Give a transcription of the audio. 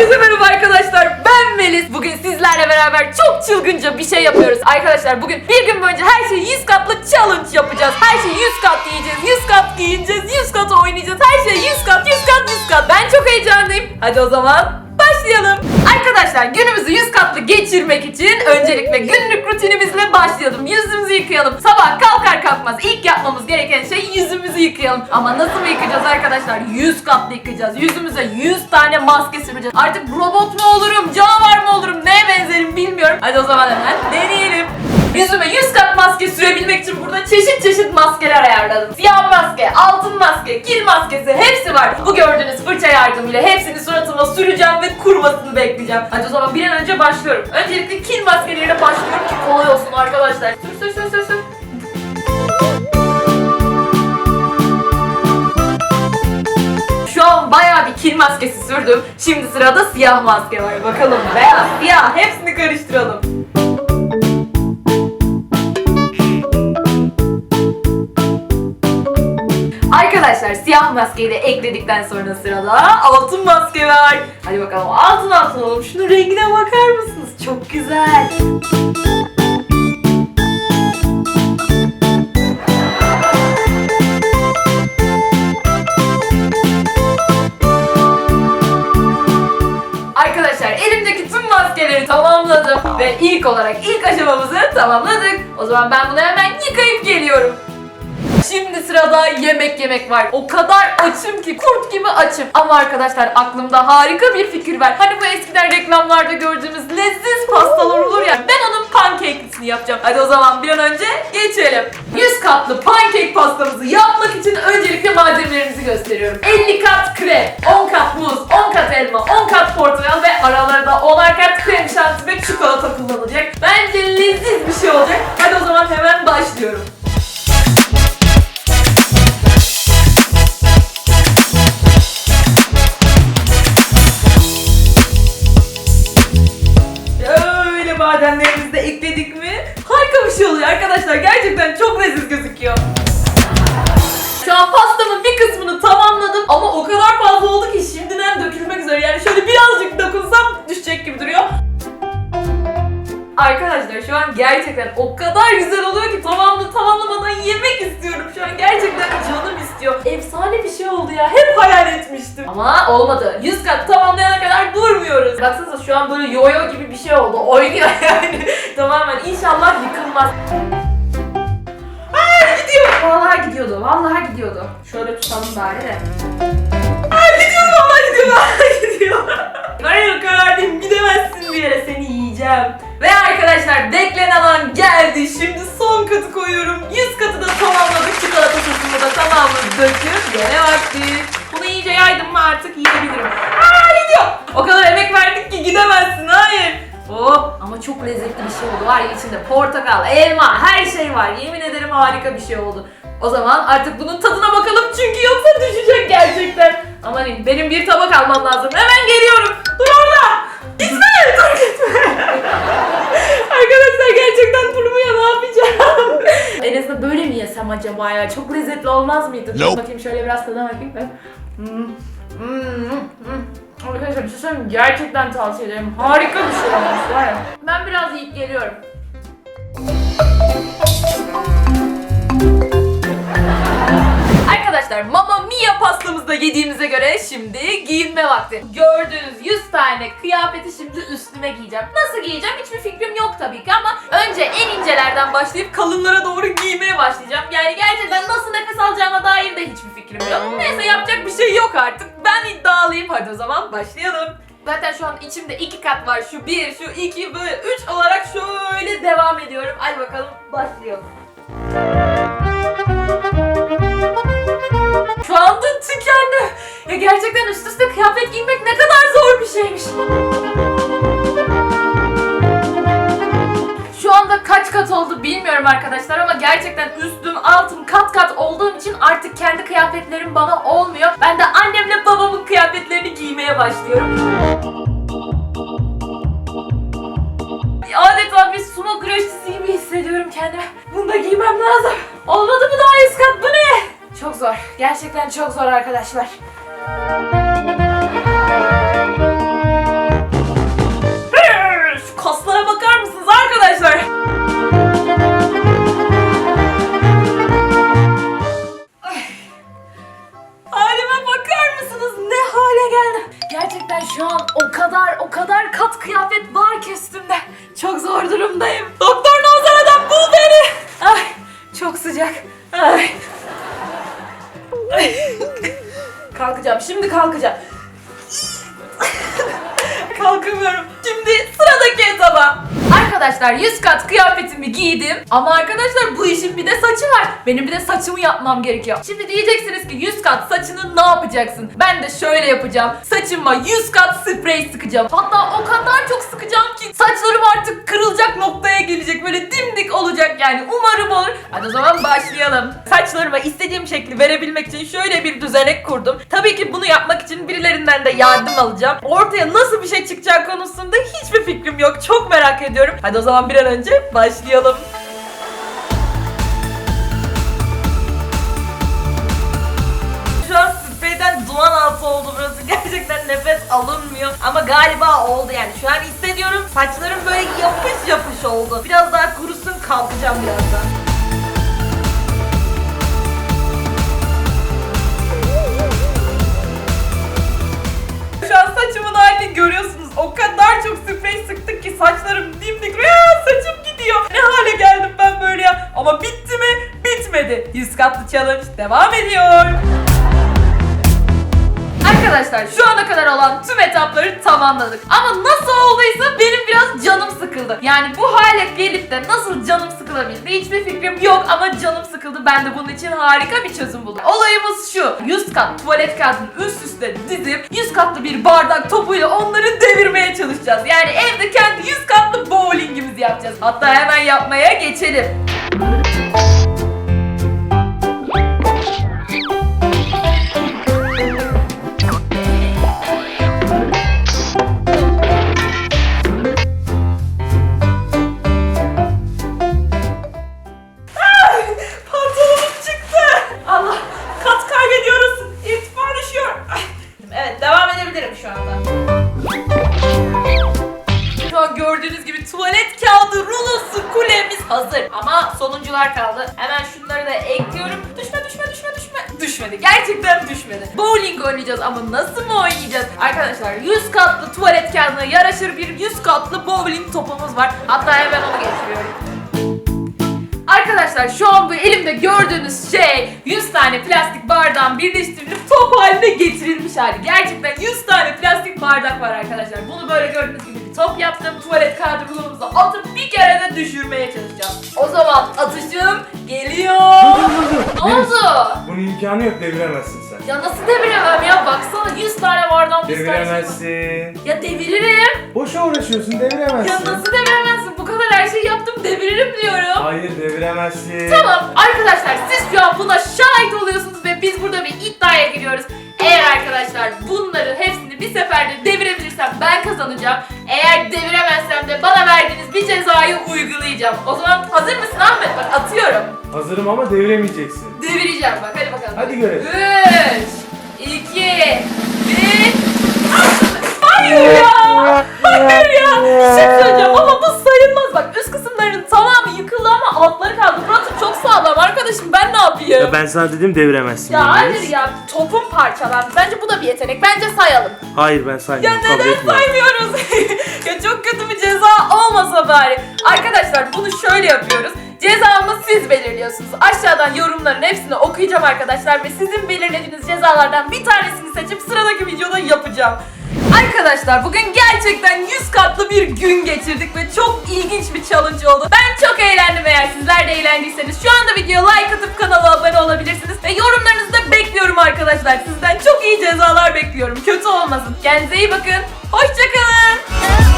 Herkese merhaba arkadaşlar. Ben Melis. Bugün sizlerle beraber çok çılgınca bir şey yapıyoruz. Arkadaşlar bugün bir gün boyunca her şeyi 100 katlı challenge yapacağız. Her şeyi 100 kat yiyeceğiz, 100 kat giyineceğiz, 100 kat oynayacağız. Her şey 100 kat, 100 kat, 100 kat. Ben çok heyecanlıyım. Hadi o zaman başlayalım. Arkadaşlar günümüzü 100 katlı geçirmek için öncelikle günlük rutinimizle başlayalım. Yüzümüzü yıkayalım. Sabah kalkar kalkmaz ilk yapmamız gereken şey yüzümüzü yıkayalım. Ama nasıl mı yıkayacağız arkadaşlar? 100 katlı yıkayacağız. Yüzümüze 100 tane maske süreceğiz. Artık robot mu olurum, canavar mı olurum, neye benzerim bilmiyorum. Hadi o zaman hemen deneyelim. Yüzüme 100 kat maske sürebilmek için burada çeşit çeşit maskeler ayarladım. Siyah maske, altın maske, kil maskesi hepsi var. Bu gördüğünüz fırça yardımıyla hepsini suratıma süreceğim ve kurumasını bekleyeceğim. Hadi o zaman bir an önce başlıyorum. Öncelikle kil maskeleriyle başlıyorum ki kolay olsun arkadaşlar. Sür sür sür sür sür. Şu an bayağı bir kil maskesi sürdüm. Şimdi sırada siyah maske var. Bakalım beyaz, siyah hepsini karıştıralım. Arkadaşlar siyah maskeyi de ekledikten sonra sırada altın maske var. Hadi bakalım altın altın olalım. Şunun rengine bakar mısınız? Çok güzel. Arkadaşlar elimdeki tüm maskeleri tamamladım ve ilk olarak ilk aşamamızı tamamladık. O zaman ben bunu hemen yıkayıp geliyorum. Şimdi sırada yemek yemek var. O kadar açım ki kurt gibi açım. Ama arkadaşlar aklımda harika bir fikir var. Hani bu eskiden reklamlarda gördüğümüz leziz pastalar olur ya. Ben onun pancake'lisini yapacağım. Hadi o zaman bir an önce geçelim. 100 katlı pancake pastamızı yapmak için öncelikle malzemelerimizi gösteriyorum. 50 kat krem, 10 kat muz, 10 kat elma, 10 kat portakal ve aralarında 10'ar kat krem şanti ve çikolata kullanılacak. Bence leziz bir şey olacak. Hadi o zaman hemen başlıyorum. Gerçekten o kadar güzel oluyor ki tamamını tamamlamadan yemek istiyorum. Şu an gerçekten canım istiyor. Efsane bir şey oldu ya. Hep hayal etmiştim. Ama olmadı. 100 kat tamamlayana kadar durmuyoruz. Baksanıza şu an böyle yoyo gibi bir şey oldu. Oynuyor yani. Tamamen inşallah yıkılmaz. Aa gidiyor. Vallahi gidiyordu. Vallahi gidiyordu. Şöyle tutalım bari de. Yine vakti. Bunu iyice yaydım mı artık yiyebilirim. Aa gidiyor. O kadar emek verdik ki gidemezsin. Hayır. Oh ama çok lezzetli bir şey oldu. Var ya içinde portakal, elma, her şey var. Yemin ederim harika bir şey oldu. O zaman artık bunun tadına bakalım çünkü yoksa düşecek gerçekten. Aman in, benim bir tabak almam lazım. Hemen geliyorum. Dur orada. Gitme, dur gitme. Arkadaşlar gerçekten durmuyor ne yapacağım? Azından böyle mi yesem acaba ya? Çok lezzetli olmaz mıydı? Nope. bakayım şöyle biraz tadına bakayım. Hmm. Hmm, hmm. Arkadaşlar bir şey söyleyeyim? Gerçekten tavsiye ederim. Harika bir şey olmuş var ya. Ben biraz yiyip geliyorum. Yediğimize göre şimdi giyinme vakti. Gördüğünüz 100 tane kıyafeti şimdi üstüme giyeceğim. Nasıl giyeceğim hiçbir fikrim yok tabii ki ama önce en incelerden başlayıp kalınlara doğru giymeye başlayacağım. Yani gerçekten nasıl nefes alacağıma dair de hiçbir fikrim yok. Neyse yapacak bir şey yok artık. Ben iddialıyım. Hadi o zaman başlayalım. Zaten şu an içimde iki kat var. Şu bir, şu iki, böyle üç olarak şöyle devam ediyorum. Hadi bakalım başlayalım. Şu anda tükendi. Ya gerçekten üst üste kıyafet giymek ne kadar zor bir şeymiş. Şu anda kaç kat oldu bilmiyorum arkadaşlar ama gerçekten üstüm altım kat kat olduğum için artık kendi kıyafetlerim bana olmuyor. Ben de annemle babamın kıyafetlerini giymeye başlıyorum. Adeta bir sumo güreşçisi gibi hissediyorum kendimi. Bunu da giymem lazım. Olmadı mı daha üst kat bu ne? Çok zor. Gerçekten çok zor arkadaşlar. Şu kaslara bakar mısınız arkadaşlar? Ay. Bakar mısınız? Ne hale geldim. Gerçekten şu an o kadar o kadar kat kıyafet var ki üstümde. Çok zor durumdayım. Doktor Nozana'dan bul beni. Ay çok sıcak. Ay Kalkacağım şimdi kalkacağım. Kalkamıyorum. Şimdi sıradaki etaba. Arkadaşlar 100 kat kıyafetimi giydim. Ama arkadaşlar bu işin bir de saçı var. Benim bir de saçımı yapmam gerekiyor. Şimdi diyeceksiniz ki 100 kat saçını ne yapacaksın? Ben de şöyle yapacağım. Saçıma 100 kat sprey sıkacağım. Hatta o kadar çok sıkacağım ki saçlarım artık kırılacak noktaya gelecek. Böyle dimdik olacak yani. Umarım olur. Hadi o zaman başlayalım. Saçlarıma istediğim şekli verebilmek için şöyle bir düzenek kurdum. Tabii ki bunu yapmak için birilerinden de yardım alacağım. Ortaya nasıl bir şey çıkacağı konusunda hiçbir fikrim yok. Çok merak ediyorum. Hadi o zaman bir an önce başlayalım. Şu an spreyden duman altı oldu burası. Gerçekten nefes alınmıyor. Ama galiba oldu yani. Şu an hissediyorum saçlarım böyle yapış yapış oldu. Biraz daha kurusun kalkacağım birazdan. Şu an saçımın halini görüyorsunuz. O kadar çok sprey sıktık ki saçlarım dimdik. Aa, saçım gidiyor. Ne hale geldim ben böyle ya. Ama bitti mi? Bitmedi. 100 katlı challenge devam ediyor. Arkadaşlar şu ana kadar olan tüm etapları tamamladık. Ama nasıl olduysa benim biraz canım sıkıldı. Yani bu hale gelip de nasıl canım sıkılabildi hiçbir fikrim yok ama canım sıkıldı. Ben de bunun için harika bir çözüm buldum. Olayımız şu. 100 kat tuvalet kağıdını üst üste dizip 100 katlı bir bardak topuyla onları devirmeye çalışacağız. Yani evde kendi 100 katlı bowlingimizi yapacağız. Hatta hemen yapmaya geçelim. Şu anda. Şu an gördüğünüz gibi tuvalet kağıdı rulosu kulemiz hazır. Ama sonuncular kaldı. Hemen şunları da ekliyorum. Düşme düşme düşme düşme. Düşmedi. Gerçekten düşmedi. Bowling oynayacağız ama nasıl mı oynayacağız? Arkadaşlar 100 katlı tuvalet kağıdına yaraşır bir 100 katlı bowling topumuz var. Hatta hemen onu. Arkadaşlar şu an bu elimde gördüğünüz şey 100 tane plastik bardağın birleştirilip top haline getirilmiş hali. Gerçekten 100 tane plastik bardak var arkadaşlar. Bunu böyle gördüğünüz gibi bir top yaptım. Tuvalet kağıdı rulumuza atıp bir kere de düşürmeye çalışacağım. O zaman atışım geliyor. Ne oldu? Bunun imkanı yok deviremezsin. Ya nasıl deviremem ya? Baksana 100 tane bardağın 100 tane şey. Deviremezsin. Ya deviririm. Boşa uğraşıyorsun deviremezsin. Ya nasıl deviremezsin? Bu kadar her şeyi yaptım deviririm diyorum. Hayır deviremezsin. Tamam arkadaşlar siz şu an buna şahit oluyorsunuz ve biz burada bir iddiaya giriyoruz. Eğer arkadaşlar bunları hepsini bir seferde devirebilirsem ben kazanacağım. Eğer deviremezsem de bana verdiğiniz bir cezayı uygulayacağım. O zaman hazır mısın Ahmet? Bak atıyorum. Hazırım ama deviremeyeceksin. Devireceğim bak hadi bakalım. Hadi görelim. 3, Ya ben sana dedim deviremezsin. Ya hayır ya topum parçalandı. Bence bu da bir yetenek. Bence sayalım. Hayır ben Ya saymıyorum. kabul neden saymıyoruz? ya çok kötü bir ceza olmasa bari. Arkadaşlar bunu şöyle yapıyoruz. Cezamı siz belirliyorsunuz. Aşağıdan yorumların hepsini okuyacağım arkadaşlar ve sizin belirlediğiniz cezalardan bir tanesini seçip sıradaki videoda yapacağım. Arkadaşlar bugün gerçekten 100 katlı bir gün geçirdik ve çok ilginç bir challenge oldu. Ben çok eğlendim eğer sizler de eğlendiyseniz şu anda videoya like atıp kanala abone olabilirsiniz ve yorumlarınızı da bekliyorum arkadaşlar. Sizden çok iyi cezalar bekliyorum. Kötü olmasın. Kendinize iyi bakın. Hoşçakalın.